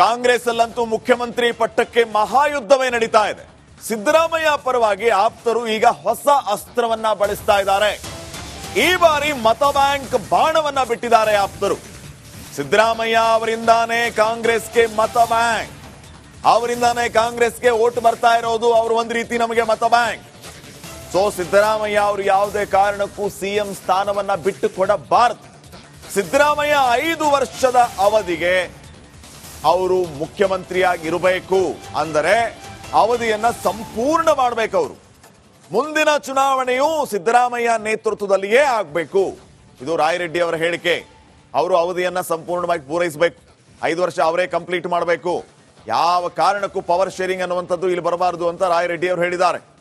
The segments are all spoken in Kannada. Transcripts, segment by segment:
ಕಾಂಗ್ರೆಸ್ ಅಲ್ಲಂತೂ ಮುಖ್ಯಮಂತ್ರಿ ಪಟ್ಟಕ್ಕೆ ಮಹಾಯುದ್ಧವೇ ನಡೀತಾ ಇದೆ. ಸಿದ್ದರಾಮಯ್ಯ ಪರವಾಗಿ ಆಪ್ತರು ಈಗ ಹೊಸ ಅಸ್ತ್ರವನ್ನ ಬಳಸ್ತಾ ಇದ್ದಾರೆ. ಈ ಬಾರಿ ಮತ ಬ್ಯಾಂಕ್ ಬಾಣವನ್ನ ಬಿಟ್ಟಿದ್ದಾರೆ ಆಪ್ತರು. ಸಿದ್ದರಾಮಯ್ಯ ಅವರಿಂದಾನೇ ಕಾಂಗ್ರೆಸ್ಗೆ ಮತ ಬ್ಯಾಂಕ್. ಅವರಿಂದಾನೇ ಕಾಂಗ್ರೆಸ್ಗೆ ಓಟ್ ಬರ್ತಾ ಇರೋದು ಅವರು ಒಂದು ರೀತಿ ನಮಗೆ ಮತ ಬ್ಯಾಂಕ್. ಸೊ ಸಿದ್ದರಾಮಯ್ಯ ಅವರು ಯಾವುದೇ ಕಾರಣಕ್ಕೂ ಸಿಎಂ ಸ್ಥಾನವನ್ನ ಬಿಟ್ಟು ಕೊಡಬಾರದು ಸಿದ್ದರಾಮಯ್ಯ ಐದು ವರ್ಷದ ಅವಧಿಗೆ ಅವರು ಮುಖ್ಯಮಂತ್ರಿಯಾಗಿ ಇರಬೇಕು ಅಂದರೆ ಅವಧಿಯನ್ನ ಸಂಪೂರ್ಣ ಮಾಡಬೇಕು ಅವರು. ಮುಂದಿನ ಚುನಾವಣೆಯು ಸಿದ್ದರಾಮಯ್ಯ ನೇತೃತ್ವದಲ್ಲಿಯೇ ಆಗಬೇಕು. ಇದು ರಾಯರೆಡ್ಡಿ ಅವರ ಹೇಳಿಕೆ. ಅವರು ಅವಧಿಯನ್ನ ಸಂಪೂರ್ಣವಾಗಿ ಪೂರೈಸಬೇಕು. ಐದು ವರ್ಷ ಅವರೇ ಕಂಪ್ಲೀಟ್ ಮಾಡಬೇಕು. ಯಾವ ಕಾರಣಕ್ಕೂ ಪವರ್ ಶೇರಿಂಗ್ ಅನ್ನುವಂಥದ್ದು ಇಲ್ಲಿ ಬರಬಾರದು ಅಂತ ರಾಯರೆಡ್ಡಿ ಅವರು ಹೇಳಿದ್ದಾರೆ.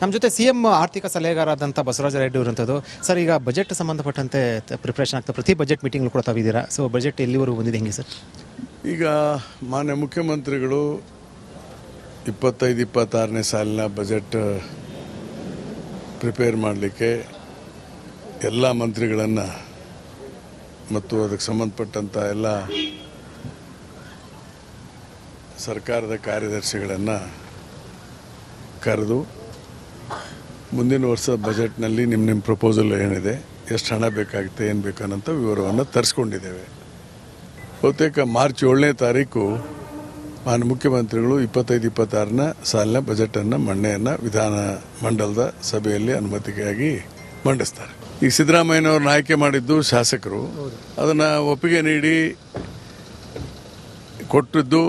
ನಮ್ಮ ಜೊತೆ ಸಿ ಎಂ ಆರ್ಥಿಕ ಸಲಹೆಗಾರಾದಂಥ ಬಸವರಾಜ ರೆಡ್ಡಿ ಅವರಂಥದ್ದು. ಸರ್, ಈಗ ಬಜೆಟ್ ಸಂಬಂಧಪಟ್ಟಂತೆ ಪ್ರಿಪ್ರೇಷನ್ ಆಗ್ತಾ ಪ್ರತಿ ಬಜೆಟ್ ಮೀಟಿಂಗ್ ಕೂಡ ತಾವಿದ್ದೀರಾ? ಸೊ ಬಜೆಟ್ ಎಲ್ಲಿವರೆಗೂ ಬಂದಿದೆ ಹೆಂಗೆ ಸರ್? ಈಗ ಮಾನ್ಯ ಮುಖ್ಯಮಂತ್ರಿಗಳು ಇಪ್ಪತ್ತೈದು, ಇಪ್ಪತ್ತಾರನೇ ಸಾಲಿನ ಬಜೆಟ್ ಪ್ರಿಪೇರ್ ಮಾಡಲಿಕ್ಕೆ ಎಲ್ಲ ಮಂತ್ರಿಗಳನ್ನು ಮತ್ತು ಅದಕ್ಕೆ ಸಂಬಂಧಪಟ್ಟಂಥ ಎಲ್ಲ ಸರ್ಕಾರದ ಕಾರ್ಯದರ್ಶಿಗಳನ್ನು ಕರೆದು ಮುಂದಿನ ವರ್ಷ ಬಜೆಟ್ನಲ್ಲಿ ನಿಮ್ಮ ನಿಮ್ಮ ಪ್ರಪೋಸಲ್ ಏನಿದೆ, ಎಷ್ಟು ಹಣ ಬೇಕಾಗುತ್ತೆ, ಏನು ಬೇಕು ವಿವರವನ್ನು ತರಿಸ್ಕೊಂಡಿದ್ದೇವೆ. ಬಹುತೇಕ ಮಾರ್ಚ್ ಏಳನೇ ತಾರೀಕು ಮಾನ್ಯ ಮುಖ್ಯಮಂತ್ರಿಗಳು ಇಪ್ಪತ್ತೈದು, ಇಪ್ಪತ್ತಾರನ ಸಾಲಿನ ಬಜೆಟನ್ನು ಮಂಡನೆಯನ್ನು ವಿಧಾನ ಮಂಡಲದ ಸಭೆಯಲ್ಲಿ ಅನುಮತಿಗಾಗಿ ಮಂಡಿಸ್ತಾರೆ. ಈಗ ಸಿದ್ದರಾಮಯ್ಯನವ್ರನ್ನ ಆಯ್ಕೆ ಮಾಡಿದ್ದು ಶಾಸಕರು. ಅದನ್ನು ಒಪ್ಪಿಗೆ ನೀಡಿ ಕೊಟ್ಟಿದ್ದು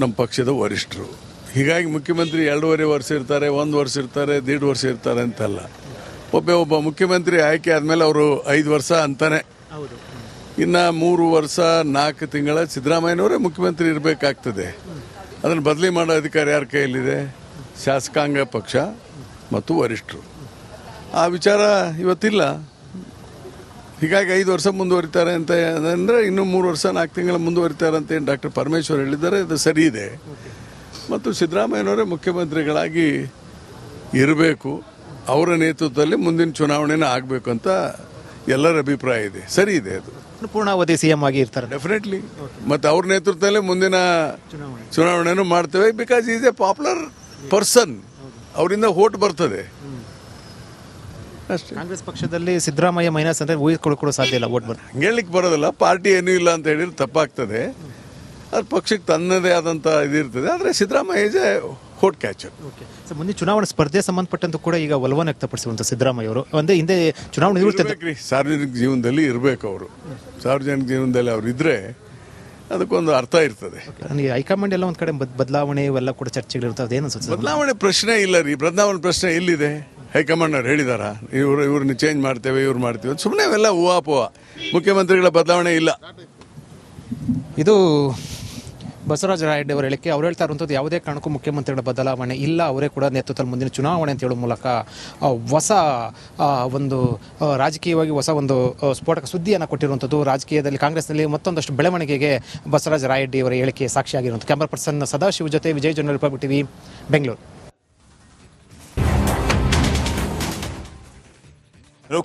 ನಮ್ಮ ಪಕ್ಷದ ವರಿಷ್ಠರು. ಹೀಗಾಗಿ ಮುಖ್ಯಮಂತ್ರಿ ಎರಡೂವರೆ ವರ್ಷ ಇರ್ತಾರೆ ಒಂದು ವರ್ಷ ಇರ್ತಾರೆ ದೀಡ್ ವರ್ಷ ಇರ್ತಾರೆ ಅಂತಲ್ಲ. ಒಬ್ಬ ಒಬ್ಬ ಮುಖ್ಯಮಂತ್ರಿ ಆಯ್ಕೆ ಆದಮೇಲೆ ಅವರು ಐದು ವರ್ಷ ಅಂತಾನೆ. ಇನ್ನು ಮೂರು ವರ್ಷ ನಾಲ್ಕು ತಿಂಗಳ ಸಿದ್ದರಾಮಯ್ಯನವರೇ ಮುಖ್ಯಮಂತ್ರಿ ಇರಬೇಕಾಗ್ತದೆ. ಅದನ್ನು ಬದಲಿ ಮಾಡೋ ಅಧಿಕಾರ ಯಾರ ಕೈಯಲ್ಲಿದೆ? ಶಾಸಕಾಂಗ ಪಕ್ಷ ಮತ್ತು ವರಿಷ್ಠರು. ಆ ವಿಚಾರ ಇವತ್ತಿಲ್ಲ. ಹೀಗಾಗಿ ಐದು ವರ್ಷ ಮುಂದುವರಿತಾರೆ ಅಂತ ಅಂದರೆ ಇನ್ನೂ ಮೂರು ವರ್ಷ ನಾಲ್ಕು ತಿಂಗಳ ಮುಂದುವರಿತಾರೆ ಅಂತ ಏನು ಡಾಕ್ಟರ್ ಪರಮೇಶ್ವರ್ ಹೇಳಿದ್ದಾರೆ ಅದು ಸರಿ ಇದೆ. ಮತ್ತು ಸಿದ್ದರಾಮಯ್ಯನವರೇ ಮುಖ್ಯಮಂತ್ರಿಗಳಾಗಿ ಇರಬೇಕು. ಅವರ ನೇತೃತ್ವದಲ್ಲಿ ಮುಂದಿನ ಚುನಾವಣೆನ ಆಗಬೇಕು ಅಂತ ಎಲ್ಲರ ಅಭಿಪ್ರಾಯ ಇದೆ. ಸರಿ ಇದೆ ಅದು. ಪೂರ್ಣಾವಧಿ ಸಿ ಎಂ ಆಗಿ ಇರ್ತಾರೆ. ಡೆಫಿನೆಟ್ಲಿ ಮತ್ತು ಅವ್ರ ನೇತೃತ್ವದಲ್ಲಿ ಮುಂದಿನ ಚುನಾವಣೆನೂ ಮಾಡ್ತೇವೆ. Because is a popular person ಅವರಿಂದ ಓಟ್ ಬರ್ತದೆ. ಅಷ್ಟೇ. ಕಾಂಗ್ರೆಸ್ ಪಕ್ಷದಲ್ಲಿ ಸಿದ್ದರಾಮಯ್ಯ ಮೈನಸ್ ಅಂದರೆ ಊಹಿಸ್ಕೊಳ್ಳೋ ಕೂಡ ಸಾಧ್ಯ ಇಲ್ಲ ಓಟ್ ಬರ್ ಹೇಳಲಿಕ್ಕೆ ಬರೋದಿಲ್ಲ ಪಾರ್ಟಿ ಏನೂ ಇಲ್ಲ ಅಂತ ಹೇಳಿದ್ರೆ ತಪ್ಪಾಗ್ತದೆ. ಅದು ಪಕ್ಷಕ್ಕೆ ತನ್ನದೇ ಆದಂಥ ಇದಿರ್ತದೆ ಆದರೆ Siddaramaiah is a vote catcher okay so ಮುಂದೆ ಚುನಾವಣೆ ಸ್ಪರ್ಧೆ ಸಂಬಂಧಪಟ್ಟಂತ ಕೂಡ ಈಗ ಒಲವನ್ನು ವ್ಯಕ್ತಪಡಿಸುವಂತ ಸಿದ್ದರಾಮಯ್ಯ ಅವರು. ಒಂದೇ ಹಿಂದೆ ಚುನಾವಣೆ ಇರುತ್ತೆ ಸಾರ್ವಜನಿಕ ಜೀವನದಲ್ಲಿ ಇರಬೇಕು ಅವರು. ಸಾರ್ವಜನಿಕ ಜೀವನದಲ್ಲಿ ಅವ್ರು ಇದ್ರೆ ಅದಕ್ಕೊಂದು ಅರ್ಥ ಇರ್ತದೆ. ನನಗೆ ಹೈಕಮಾಂಡ್ ಎಲ್ಲ ಒಂದು ಕಡೆ ಬದ್- ಬದಲಾವಣೆ ಇವೆಲ್ಲ ಕೂಡ ಚರ್ಚೆಗಳಿರ್ತವೆ ಅದೇನು ಅನ್ಸುತ್ತೆ ಬದಲಾವಣೆ ಪ್ರಶ್ನೆ ಇಲ್ಲ ರೀ. ಬದಲಾವಣೆ ಪ್ರಶ್ನೆ ಎಲ್ಲಿದೆ? ಹೈಕಮಾಂಡ್ ಅವ್ರು ಹೇಳಿದಾರ? ಇವರು ಇವ್ರನ್ನ ಚೇಂಜ್ ಮಾಡ್ತೇವೆ ಇವ್ರು ಮಾಡ್ತೀವಿ. ಸುಮ್ಮನೆ ಅವೆಲ್ಲ ಹೂವಾಪುವ. ಮುಖ್ಯಮಂತ್ರಿಗಳ ಬದಲಾವಣೆ ಇಲ್ಲ. ಇದು ಬಸವರಾಜ ರಾಯಡ್ಡಿ ಅವರ ಹೇಳಿಕೆ, ಅವ್ರು ಹೇಳ್ತಾ ಇರುವಂಥದ್ದು ಯಾವುದೇ ಕಾರಣಕ್ಕೂ ಮುಖ್ಯಮಂತ್ರಿಗಳ ಬದಲಾವಣೆ ಇಲ್ಲ. ಅವರೇ ಕೂಡ ನೇತೃತ್ವದಲ್ಲಿ ಮುಂದಿನ ಚುನಾವಣೆ ಅಂತ ಹೇಳೋ ಮೂಲಕ ಹೊಸ ಒಂದು ರಾಜಕೀಯವಾಗಿ ಹೊಸ ಒಂದು ಸ್ಫೋಟಕ ಸುದ್ದಿಯನ್ನು ಕೊಟ್ಟಿರುವಂಥದ್ದು. ರಾಜಕೀಯದಲ್ಲಿ ಕಾಂಗ್ರೆಸ್ನಲ್ಲಿ ಮತ್ತೊಂದಷ್ಟು ಬೆಳವಣಿಗೆಗೆ ಬಸವರಾಜ ರಾಯಡ್ಡಿ ಅವರ ಹೇಳಿಕೆ ಸಾಕ್ಷಿಯಾಗಿರುವಂಥ ಕ್ಯಾಮರಾ ಪರ್ಸನ್ ಸದಾಶಿವ ಜೊತೆ Vijay general Republic TV, Bengaluru.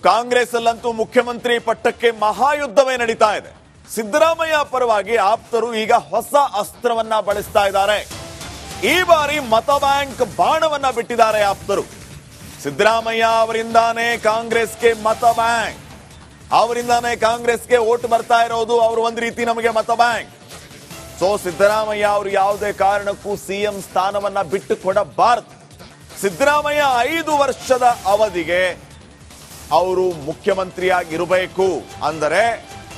Congress ಅಲ್ಲಂತೂ ಮುಖ್ಯಮಂತ್ರಿ ಪಟ್ಟಕ್ಕೆ ಮಹಾಯುದ್ಧವೇ ನಡೀತಾ ಇದೆ. ಸಿದ್ದರಾಮಯ್ಯ ಪರವಾಗಿ ಆಪ್ತರು ಈಗ ಹೊಸ ಅಸ್ತ್ರವನ್ನ ಬಳಸ್ತಾ ಇದ್ದಾರೆ. ಈ ಬಾರಿ ಮತ ಬ್ಯಾಂಕ್ ಬಾಣವನ್ನ ಬಿಟ್ಟಿದ್ದಾರೆ ಆಪ್ತರು. ಸಿದ್ದರಾಮಯ್ಯ ಅವರಿಂದಾನೇ ಕಾಂಗ್ರೆಸ್ಗೆ ಮತ ಬ್ಯಾಂಕ್. ಅವರಿಂದಾನೇ ಕಾಂಗ್ರೆಸ್ಗೆ ಓಟ್ ಬರ್ತಾ ಇರೋದು ಅವರು ಒಂದು ರೀತಿ ನಮಗೆ ಮತ ಬ್ಯಾಂಕ್. ಸೊ ಸಿದ್ದರಾಮಯ್ಯ ಅವರು ಯಾವುದೇ ಕಾರಣಕ್ಕೂ ಸಿಎಂ ಸ್ಥಾನವನ್ನ ಬಿಟ್ಟು ಕೊಡಬಾರದು ಸಿದ್ದರಾಮಯ್ಯ ಐದು ವರ್ಷದ ಅವಧಿಗೆ ಅವರು ಮುಖ್ಯಮಂತ್ರಿಯಾಗಿರಬೇಕು. ಅಂದರೆ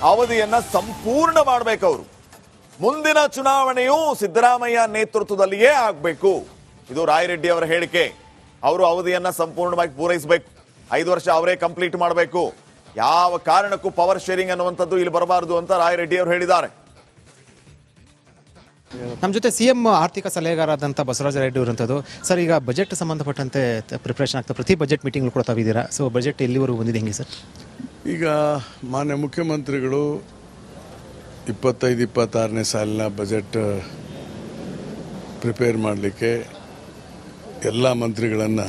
ಅವಧಿಯನ್ನ ಸಂಪೂರ್ಣ ಮಾಡಬೇಕು ಅವರು ಮುಂದಿನ ಚುನಾವಣೆಯು ಸಿದ್ದರಾಮಯ್ಯ ನೇತೃತ್ವದಲ್ಲಿಯೇ ಆಗಬೇಕು. ಇದು ರಾಯರೆಡ್ಡಿ ಅವರ ಹೇಳಿಕೆ. ಅವರು ಅವಧಿಯನ್ನ ಸಂಪೂರ್ಣವಾಗಿ ಪೂರೈಸಬೇಕು. ಐದು ವರ್ಷ ಅವರೇ ಕಂಪ್ಲೀಟ್ ಮಾಡಬೇಕು. ಯಾವ ಕಾರಣಕ್ಕೂ ಪವರ್ ಶೇರಿಂಗ್ ಅನ್ನುವಂಥದ್ದು ಇಲ್ಲಿ ಬರಬಾರದು ಅಂತ ರಾಯರೆಡ್ಡಿ ಅವರು ಹೇಳಿದ್ದಾರೆ. ನಮ್ಮ ಜೊತೆ ಸಿ ಎಂ ಆರ್ಥಿಕ ಸಲಹೆಗಾರಾದಂಥ ಬಸವರಾಜ ರೆಡ್ಡಿ ಅವರಂಥದ್ದು. ಸರ್ ಈಗ ಬಜೆಟ್ ಸಂಬಂಧಪಟ್ಟಂತೆ ಪ್ರಿಪ್ರೇಷನ್ ಆಗ್ತಾ ಪ್ರತಿ ಬಜೆಟ್ ಮೀಟಿಂಗ್ ಕೂಡ ತಾವಿದ್ದೀರಾ? ಸೊ ಬಜೆಟ್ ಎಲ್ಲಿವರೆಗೂ ಬಂದಿದೆ ಹೆಂಗೆ ಸರ್ ಈಗ ಮಾನ್ಯ ಮುಖ್ಯಮಂತ್ರಿಗಳು ಇಪ್ಪತ್ತೈದು, ಇಪ್ಪತ್ತಾರನೇ ಸಾಲಿನ ಬಜೆಟ್ ಪ್ರಿಪೇರ್ ಮಾಡಲಿಕ್ಕೆ ಎಲ್ಲ ಮಂತ್ರಿಗಳನ್ನು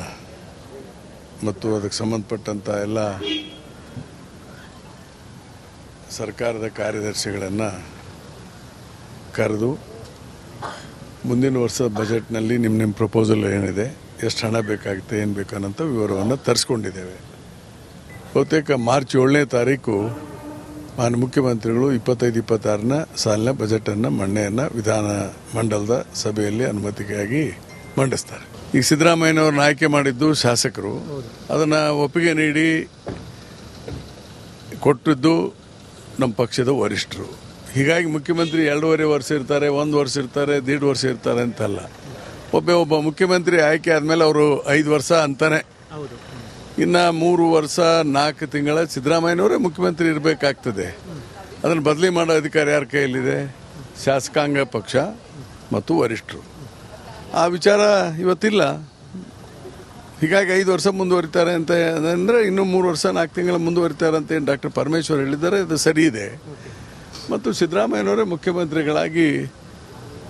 ಮತ್ತು ಅದಕ್ಕೆ ಸಂಬಂಧಪಟ್ಟಂಥ ಎಲ್ಲ ಸರ್ಕಾರದ ಕಾರ್ಯದರ್ಶಿಗಳನ್ನು ಕರೆದು ಮುಂದಿನ ವರ್ಷದ ಬಜೆಟ್ನಲ್ಲಿ ನಿಮ್ಮ ನಿಮ್ಮ ಪ್ರಪೋಸಲ್ ಏನಿದೆ, ಎಷ್ಟು ಹಣ ಬೇಕಾಗುತ್ತೆ, ಏನು ಬೇಕು ವಿವರವನ್ನು ತರಿಸ್ಕೊಂಡಿದ್ದೇವೆ. ಬಹುತೇಕ ಮಾರ್ಚ್ ಏಳನೇ ತಾರೀಕು ಮಾನ್ಯ ಮುಖ್ಯಮಂತ್ರಿಗಳು ಇಪ್ಪತ್ತೈದು, ಇಪ್ಪತ್ತಾರನ ಸಾಲಿನ ಬಜೆಟನ್ನು ಮಂಡನೆಯನ್ನು ವಿಧಾನ ಮಂಡಲದ ಸಭೆಯಲ್ಲಿ ಅನುಮತಿಗಾಗಿ ಮಂಡಿಸ್ತಾರೆ. ಈಗ ಸಿದ್ದರಾಮಯ್ಯನವ್ರನ್ನ ಆಯ್ಕೆ ಮಾಡಿದ್ದು ಶಾಸಕರು. ಅದನ್ನು ಒಪ್ಪಿಗೆ ನೀಡಿ ಕೊಟ್ಟಿದ್ದು ನಮ್ಮ ಪಕ್ಷದ ವರಿಷ್ಠರು. ಹೀಗಾಗಿ ಮುಖ್ಯಮಂತ್ರಿ ಎರಡೂವರೆ ವರ್ಷ ಇರ್ತಾರೆ ಒಂದು ವರ್ಷ ಇರ್ತಾರೆ ದೀಡ್ ವರ್ಷ ಇರ್ತಾರೆ ಅಂತಲ್ಲ. ಒಬ್ಬ ಒಬ್ಬ ಮುಖ್ಯಮಂತ್ರಿ ಆಯ್ಕೆ ಆದಮೇಲೆ ಅವರು ಐದು ವರ್ಷ ಅಂತಾನೆ. ಇನ್ನು ಮೂರು ವರ್ಷ ನಾಲ್ಕು ತಿಂಗಳ ಸಿದ್ದರಾಮಯ್ಯನವರೇ ಮುಖ್ಯಮಂತ್ರಿ ಇರಬೇಕಾಗ್ತದೆ. ಅದನ್ನು ಬದಲಿ ಮಾಡೋ ಅಧಿಕಾರ ಯಾರ ಕೈಯಲ್ಲಿದೆ? ಶಾಸಕಾಂಗ ಪಕ್ಷ ಮತ್ತು ವರಿಷ್ಠರು. ಆ ವಿಚಾರ ಇವತ್ತಿಲ್ಲ. ಹೀಗಾಗಿ ಐದು ವರ್ಷ ಮುಂದುವರಿತಾರೆ ಅಂತ ಅಂದರೆ ಇನ್ನೂ ಮೂರು ವರ್ಷ ನಾಲ್ಕು ತಿಂಗಳ ಮುಂದುವರಿತಾರೆ ಅಂತ ಏನು ಡಾಕ್ಟರ್ ಪರಮೇಶ್ವರ್ ಹೇಳಿದ್ದಾರೆ ಅದು ಸರಿ ಇದೆ. ಮತ್ತು ಸಿದ್ದರಾಮಯ್ಯನವರೇ ಮುಖ್ಯಮಂತ್ರಿಗಳಾಗಿ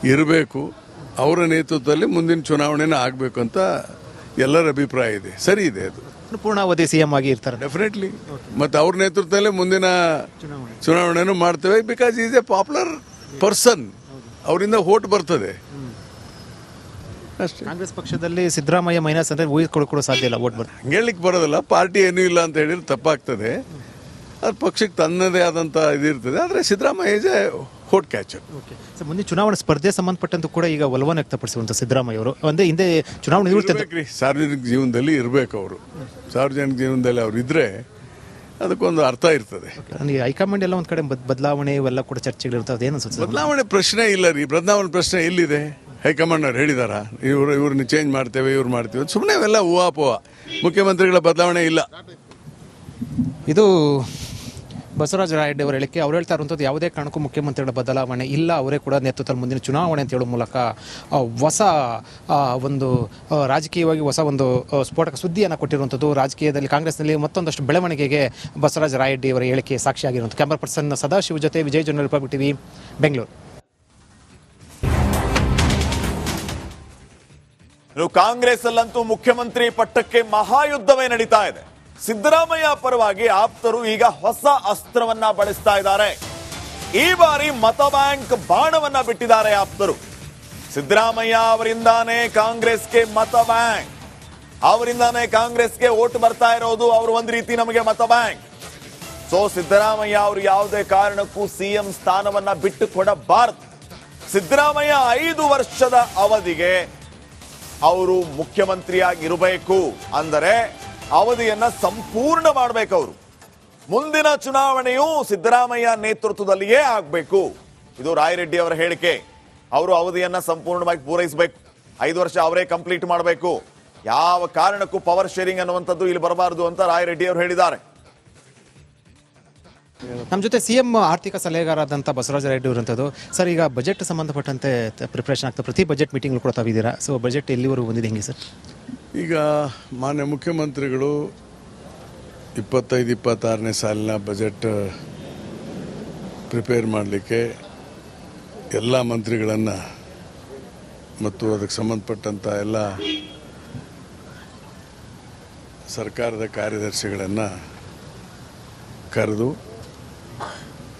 ಇರಬೇಕು. ಅವರ ನೇತೃತ್ವದಲ್ಲಿ ಮುಂದಿನ ಚುನಾವಣೆನ ಆಗಬೇಕು ಅಂತ ಎಲ್ಲರ ಅಭಿಪ್ರಾಯ ಇದೆ. ಸರಿ ಇದೆ ಅದು. ಪೂರ್ಣಾವಧಿ ಸಿಎಂ ಆಗಿ ಇರ್ತಾರೆ. ಡೆಫಿನೆಟ್ಲಿ ಮತ್ತು ಅವ್ರ ನೇತೃತ್ವದಲ್ಲೇ ಮುಂದಿನ ಚುನಾವಣೆನೂ ಮಾಡ್ತೇವೆ. Because is a popular person ಅವರಿಂದ ಓಟ್ ಬರ್ತದೆ. ಅಷ್ಟೇ. ಕಾಂಗ್ರೆಸ್ ಪಕ್ಷದಲ್ಲಿ ಸಿದ್ದರಾಮಯ್ಯ ಮೈನಸ್ ಅಂದರೆ ಊಹಿಸ್ಕೊಳ್ಳೋ ಸಾಧ್ಯ ಇಲ್ಲ ಓಟ್ ಬರ್ತದೆ. ಹೇಳಲಿಕ್ಕೆ ಬರೋದಿಲ್ಲ. ಪಾರ್ಟಿ ಏನೂ ಇಲ್ಲ ಅಂತ ಹೇಳಿದ್ರೆ ತಪ್ಪಾಗ್ತದೆ. ಅದು ಪಕ್ಷಕ್ಕೆ ತನ್ನದೇ ಆದಂಥ ಇದಿರ್ತದೆ ಆದರೆ Siddaramaiah is a vote catcher sir ಮುಂದೆ ಚುನಾವಣಾ ಸ್ಪರ್ಧೆ ಸಂಬಂಧಪಟ್ಟಂತೂ ಕೂಡ ಈಗ ಒಲವನ್ನು ವ್ಯಕ್ತಪಡಿಸುವಂತ ಸಿದ್ದರಾಮಯ್ಯ ಅವರು. ಒಂದೇ ಹಿಂದೆ ಚುನಾವಣೆ ಇರ್ಬೇಕ್ರಿ. ಸಾರ್ವಜನಿಕ ಜೀವನದಲ್ಲಿ ಇರಬೇಕು ಅವರು. ಸಾರ್ವಜನಿಕ ಜೀವನದಲ್ಲಿ ಅವ್ರು ಇದ್ರೆ ಅದಕ್ಕೊಂದು ಅರ್ಥ ಇರ್ತದೆ. ನನಗೆ ಹೈಕಮಾಂಡ್ ಎಲ್ಲ ಒಂದ್ ಕಡೆ ಬದ್- ಬದಲಾವಣೆ ಇವೆಲ್ಲ ಕೂಡ ಚರ್ಚೆಗಳಿರ್ತವೆ ಅದೇನು ಅನ್ಸುತ್ತೆ? ಬದಲಾವಣೆ ಪ್ರಶ್ನೆ ಇಲ್ಲ ರೀ. ಬದಲಾವಣೆ ಪ್ರಶ್ನೆ ಎಲ್ಲಿದೆ? ಹೈಕಮಾಂಡ್ ಅವ್ರು ಹೇಳಿದಾರ? ಇವರು ಇವ್ರನ್ನ ಚೇಂಜ್ ಮಾಡ್ತೇವೆ ಇವ್ರು ಮಾಡ್ತೇವೆ. ಸುಮ್ಮನೆ ಅವೆಲ್ಲ ಹೂವಾಪುವ ಮುಖ್ಯಮಂತ್ರಿಗಳ ಬದಲಾವಣೆ ಇಲ್ಲ. ಇದು ಬಸವರಾಜ ರಾಯಡ್ಡಿ ಅವರ ಹೇಳಿಕೆ, ಅವ್ರು ಹೇಳ್ತಾ ಇರುವಂಥದ್ದು ಯಾವುದೇ ಕಾರಣಕ್ಕೂ ಮುಖ್ಯಮಂತ್ರಿಗಳ ಬದಲಾವಣೆ ಇಲ್ಲ. ಅವರೇ ಕೂಡ ನೇತೃತ್ವದಲ್ಲಿ ಮುಂದಿನ ಚುನಾವಣೆ ಅಂತ ಹೇಳೋ ಮೂಲಕ ಹೊಸ ಒಂದು ರಾಜಕೀಯವಾಗಿ ಹೊಸ ಒಂದು ಸ್ಫೋಟಕ ಸುದ್ದಿಯನ್ನು ಕೊಟ್ಟಿರುವಂಥದ್ದು. ರಾಜಕೀಯದಲ್ಲಿ ಕಾಂಗ್ರೆಸ್ನಲ್ಲಿ ಮತ್ತೊಂದಷ್ಟು ಬೆಳವಣಿಗೆಗೆ ಬಸವರಾಜ ರಾಯಡ್ಡಿ ಅವರ ಹೇಳಿಕೆ ಸಾಕ್ಷಿಯಾಗಿರುವಂಥ ಕ್ಯಾಮರಾ ಪರ್ಸನ್ ಸದಾಶಿವ ಜೊತೆ Vijay general Republic TV, Bengaluru. Congress ಅಲ್ಲಂತೂ ಮುಖ್ಯಮಂತ್ರಿ ಪಟ್ಟಕ್ಕೆ ಮಹಾಯುದ್ಧವೇ ನಡೀತಾ ಇದೆ. ಸಿದ್ದರಾಮಯ್ಯ ಪರವಾಗಿ ಆಪ್ತರು ಈಗ ಹೊಸ ಅಸ್ತ್ರವನ್ನ ಬಳಸ್ತಾ ಇದ್ದಾರೆ. ಈ ಬಾರಿ ಮತ ಬ್ಯಾಂಕ್ ಬಾಣವನ್ನ ಬಿಟ್ಟಿದ್ದಾರೆ ಆಪ್ತರು. ಸಿದ್ದರಾಮಯ್ಯ ಅವರಿಂದಾನೇ ಕಾಂಗ್ರೆಸ್ಗೆ ಮತ ಬ್ಯಾಂಕ್. ಅವರಿಂದಾನೇ ಕಾಂಗ್ರೆಸ್ಗೆ ಓಟ್ ಬರ್ತಾ ಇರೋದು ಅವರು ಒಂದು ರೀತಿ ನಮಗೆ ಮತ ಬ್ಯಾಂಕ್. ಸೊ ಸಿದ್ದರಾಮಯ್ಯ ಅವರು ಯಾವುದೇ ಕಾರಣಕ್ಕೂ ಸಿಎಂ ಸ್ಥಾನವನ್ನ ಬಿಟ್ಟು ಕೊಡಬಾರದು ಸಿದ್ದರಾಮಯ್ಯ ಐದು ವರ್ಷದ ಅವಧಿಗೆ ಅವರು ಮುಖ್ಯಮಂತ್ರಿಯಾಗಿರಬೇಕು. ಅಂದರೆ ಅವಧಿಯನ್ನ ಸಂಪೂರ್ಣ ಮಾಡಬೇಕು ಅವರು ಮುಂದಿನ ಚುನಾವಣೆಯು ಸಿದ್ದರಾಮಯ್ಯ ನೇತೃತ್ವದಲ್ಲಿಯೇ ಆಗಬೇಕು. ಇದು ರಾಯರೆಡ್ಡಿ ಅವರ ಹೇಳಿಕೆ. ಅವರು ಅವಧಿಯನ್ನ ಸಂಪೂರ್ಣವಾಗಿ ಪೂರೈಸಬೇಕು. ಐದು ವರ್ಷ ಅವರೇ ಕಂಪ್ಲೀಟ್ ಮಾಡಬೇಕು. ಯಾವ ಕಾರಣಕ್ಕೂ ಪವರ್ ಶೇರಿಂಗ್ ಅನ್ನುವಂಥದ್ದು ಇಲ್ಲಿ ಬರಬಾರದು ಅಂತ ರಾಯರೆಡ್ಡಿ ಅವರು ಹೇಳಿದ್ದಾರೆ. ನಮ್ಮ ಜೊತೆ ಸಿಎಂ ಆರ್ಥಿಕ ಸಲಹೆಗಾರಾದಂಥ ಬಸವರಾಜ ರೆಡ್ಡಿ ಅವರಂಥದ್ದು. ಸರ್, ಈಗ ಬಜೆಟ್ ಸಂಬಂಧಪಟ್ಟಂತೆ ಪ್ರಿಪ್ರೇಷನ್ ಆಗ್ತಾ ಪ್ರತಿ ಬಜೆಟ್ ಮೀಟಿಂಗ್ ಕೂಡ ತಾವಿದ್ದೀರಾ? ಸೊ ಬಜೆಟ್ ಎಲ್ಲಿವರೆಗೂ ಬಂದಿದೆ? ಹೆಂಗೆ ಸರ್? ಈಗ ಮಾನ್ಯ ಮುಖ್ಯಮಂತ್ರಿಗಳು ಇಪ್ಪತ್ತೈದು, ಇಪ್ಪತ್ತಾರನೇ ಸಾಲಿನ ಬಜೆಟ್ ಪ್ರಿಪೇರ್ ಮಾಡಲಿಕ್ಕೆ ಎಲ್ಲ ಮಂತ್ರಿಗಳನ್ನು ಮತ್ತು ಅದಕ್ಕೆ ಸಂಬಂಧಪಟ್ಟಂಥ ಎಲ್ಲ ಸರ್ಕಾರದ ಕಾರ್ಯದರ್ಶಿಗಳನ್ನು ಕರೆದು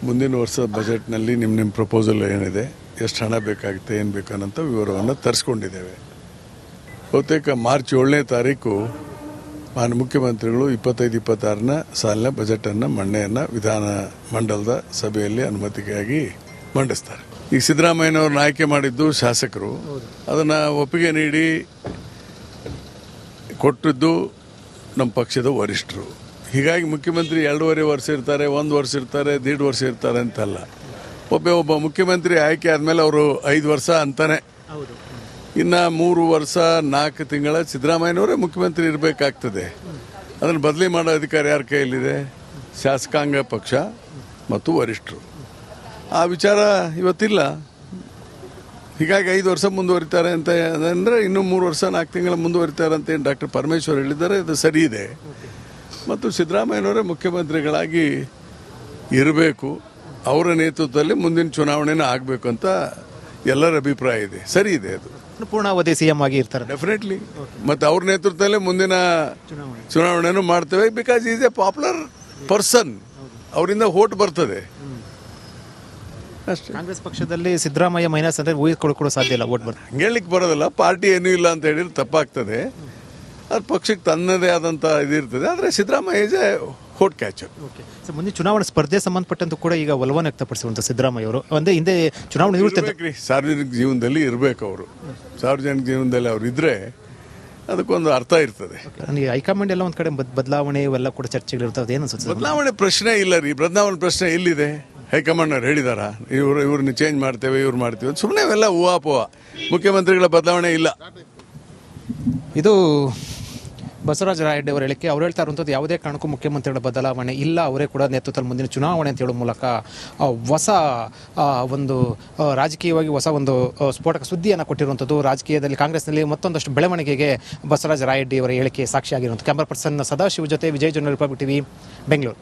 ಮುಂದಿನ ವರ್ಷದ ಬಜೆಟ್ನಲ್ಲಿ ನಿಮ್ಮ ನಿಮ್ಮ ಪ್ರಪೋಸಲ್ ಏನಿದೆ, ಎಷ್ಟು ಹಣ ಬೇಕಾಗುತ್ತೆ, ಏನು ಬೇಕು ಅನ್ನೋಂಥ ವಿವರವನ್ನು ತರಿಸ್ಕೊಂಡಿದ್ದೇವೆ. ಬಹುತೇಕ ಮಾರ್ಚ್ ಏಳನೇ ತಾರೀಕು ಮಾನ್ಯ ಮುಖ್ಯಮಂತ್ರಿಗಳು ಇಪ್ಪತ್ತೈದು, ಇಪ್ಪತ್ತಾರನ ಸಾಲಿನ ಬಜೆಟನ್ನು ಮಂಡನೆಯನ್ನ ವಿಧಾನ ಮಂಡಲದ ಸಭೆಯಲ್ಲಿ ಅನುಮತಿಗಾಗಿ ಮಂಡಿಸ್ತಾರೆ. ಈಗ ಸಿದ್ದರಾಮಯ್ಯನವ್ರನ್ನ ಆಯ್ಕೆ ಮಾಡಿದ್ದು ಶಾಸಕರು. ಅದನ್ನು ಒಪ್ಪಿಗೆ ನೀಡಿ ಕೊಟ್ಟಿದ್ದು ನಮ್ಮ ಪಕ್ಷದ ವರಿಷ್ಠರು. ಹೀಗಾಗಿ ಮುಖ್ಯಮಂತ್ರಿ ಎರಡೂವರೆ ವರ್ಷ ಇರ್ತಾರೆ, ಒಂದು ವರ್ಷ ಇರ್ತಾರೆ, ದೀಡ್ ವರ್ಷ ಇರ್ತಾರೆ ಅಂತಲ್ಲ. ಒಬ್ಬ ಒಬ್ಬ ಮುಖ್ಯಮಂತ್ರಿ ಆಯ್ಕೆ ಆದಮೇಲೆ ಅವರು ಐದು ವರ್ಷ ಅಂತಾನೆ ಇನ್ನು ಮೂರು ವರ್ಷ, ನಾಲ್ಕು ತಿಂಗಳ ಸಿದ್ದರಾಮಯ್ಯನವರೇ ಮುಖ್ಯಮಂತ್ರಿ ಇರಬೇಕಾಗ್ತದೆ. ಅದನ್ನು ಬದಲಿ ಮಾಡೋ ಅಧಿಕಾರ ಯಾರ ಕೈಯಲ್ಲಿದೆ? ಶಾಸಕಾಂಗ ಪಕ್ಷ ಮತ್ತು ವರಿಷ್ಠರು. ಆ ವಿಚಾರ ಇವತ್ತಿಲ್ಲ. ಹೀಗಾಗಿ ಐದು ವರ್ಷ ಮುಂದುವರಿತಾರೆ ಅಂತ ಅಂದರೆ ಇನ್ನೂ ಮೂರು ವರ್ಷ, ನಾಲ್ಕು ತಿಂಗಳ ಮುಂದುವರಿತಾರೆ ಅಂತ ಏನು ಡಾಕ್ಟರ್ ಪರಮೇಶ್ವರ್ ಹೇಳಿದ್ದಾರೆ, ಅದು ಸರಿ ಇದೆ. ಮತ್ತು ಸಿದ್ದರಾಮಯ್ಯನವರೇ ಮುಖ್ಯಮಂತ್ರಿಗಳಾಗಿ ಇರಬೇಕು. ಅವರ ನೇತೃತ್ವದಲ್ಲಿ ಮುಂದಿನ ಚುನಾವಣೆನೂ ಆಗಬೇಕು ಅಂತ ಎಲ್ಲರ ಅಭಿಪ್ರಾಯ ಇದೆ. ಸರಿ ಇದೆ ಅದು. ಪೂರ್ಣಾವಧಿ ಸಿಎಂ ಆಗಿ ಇರ್ತಾರೆ. ಡೆಫಿನೆಟ್ಲಿ ಮತ್ತು ಅವ್ರ ನೇತೃತ್ವದಲ್ಲೇ ಮುಂದಿನ ಚುನಾವಣೆನೂ ಮಾಡ್ತೇವೆ. Because is a popular person ಅವರಿಂದ ಓಟ್ ಬರ್ತದೆ. ಅಷ್ಟೇ. ಕಾಂಗ್ರೆಸ್ ಪಕ್ಷದಲ್ಲಿ ಸಿದ್ದರಾಮಯ್ಯ ಮೈನಸ್ ಅಂದ್ರೆ ಊಹಿಸ್ಕೊಳ್ಳೋಕೆ ಸಾಧ್ಯ ಇಲ್ಲ ಓಟ್ ಬರ್ತದೆ. ಹೇಳಲಿಕ್ಕೆ ಬರೋದಿಲ್ಲ ಪಾರ್ಟಿ ಏನೂ ಇಲ್ಲ ಅಂತ ಹೇಳಿದ್ರೆ ತಪ್ಪಾಗ್ತದೆ. ಅದು ಪಕ್ಷಕ್ಕೆ ತನ್ನದೇ ಆದಂಥ ಇದಿರ್ತದೆ ಆದರೆ Siddaramaiah is catch okay. Sir ಮುಂದೆ ಚುನಾವಣೆ ಸ್ಪರ್ಧೆ ಸಂಬಂಧಪಟ್ಟಂತೂ ಕೂಡ ಈಗ ಒಲವನ್ನು ವ್ಯಕ್ತಪಡಿಸುವಂತ ಸಿದ್ದರಾಮಯ್ಯ ಅವರು. ಒಂದೇ ಹಿಂದೆ ಚುನಾವಣೆ ಇರುತ್ತೆ ಸಾರ್ವಜನಿಕ ಜೀವನದಲ್ಲಿ ಇರಬೇಕು ಅವರು. ಸಾರ್ವಜನಿಕ ಜೀವನದಲ್ಲಿ ಅವರು ಇದ್ರೆ ಅದಕ್ಕೊಂದು ಅರ್ಥ ಇರ್ತದೆ. ನನಗೆ ಹೈಕಮಾಂಡ್ ಎಲ್ಲ ಒಂದು ಕಡೆ ಬದಲಾವಣೆ ಇವೆಲ್ಲ ಕೂಡ ಚರ್ಚೆಗಳಿರ್ತವೆ ಏನು ಅನ್ಸುತ್ತೆ ಬದಲಾವಣೆ ಪ್ರಶ್ನೆ ಇಲ್ಲ ರೀ. ಬದಲಾವಣೆ ಪ್ರಶ್ನೆ ಎಲ್ಲಿದೆ? ಹೈಕಮಾಂಡ್ ಅವ್ರು ಹೇಳಿದಾರ? ಇವರು ಇವ್ರನ್ನ ಚೇಂಜ್ ಮಾಡ್ತೇವೆ ಇವ್ರು ಮಾಡ್ತೀವಿ ಸುಮ್ಮನೆ ಅವೆಲ್ಲ ಹೂವಾಪುವ. ಮುಖ್ಯಮಂತ್ರಿಗಳ ಬದಲಾವಣೆ ಇಲ್ಲ. ಇದು ಬಸವರಾಜ ರಾಯಡ್ಡಿ ಅವರ ಹೇಳಿಕೆ, ಅವ್ರು ಹೇಳ್ತಾ ಇರುವಂಥದ್ದು ಯಾವುದೇ ಕಾರಣಕ್ಕೂ ಮುಖ್ಯಮಂತ್ರಿಗಳ ಬದಲಾವಣೆ ಇಲ್ಲ. ಅವರೇ ಕೂಡ ನೇತೃತ್ವದಲ್ಲಿ ಮುಂದಿನ ಚುನಾವಣೆ ಅಂತ ಹೇಳೋ ಮೂಲಕ ಹೊಸ ಒಂದು ರಾಜಕೀಯವಾಗಿ ಹೊಸ ಒಂದು ಸ್ಫೋಟಕ ಸುದ್ದಿಯನ್ನು ಕೊಟ್ಟಿರುವಂಥದ್ದು. ರಾಜಕೀಯದಲ್ಲಿ ಕಾಂಗ್ರೆಸ್ನಲ್ಲಿ ಮತ್ತೊಂದಷ್ಟು ಬೆಳವಣಿಗೆಗೆ ಬಸವರಾಜ ರಾಯಡ್ಡಿ ಅವರ ಹೇಳಿಕೆ ಸಾಕ್ಷಿಯಾಗಿರುವಂಥ ಕ್ಯಾಮರಾ ಪರ್ಸನ್ ಸದಾಶಿವ ಜೊತೆ Vijay general Republic TV, Bengaluru.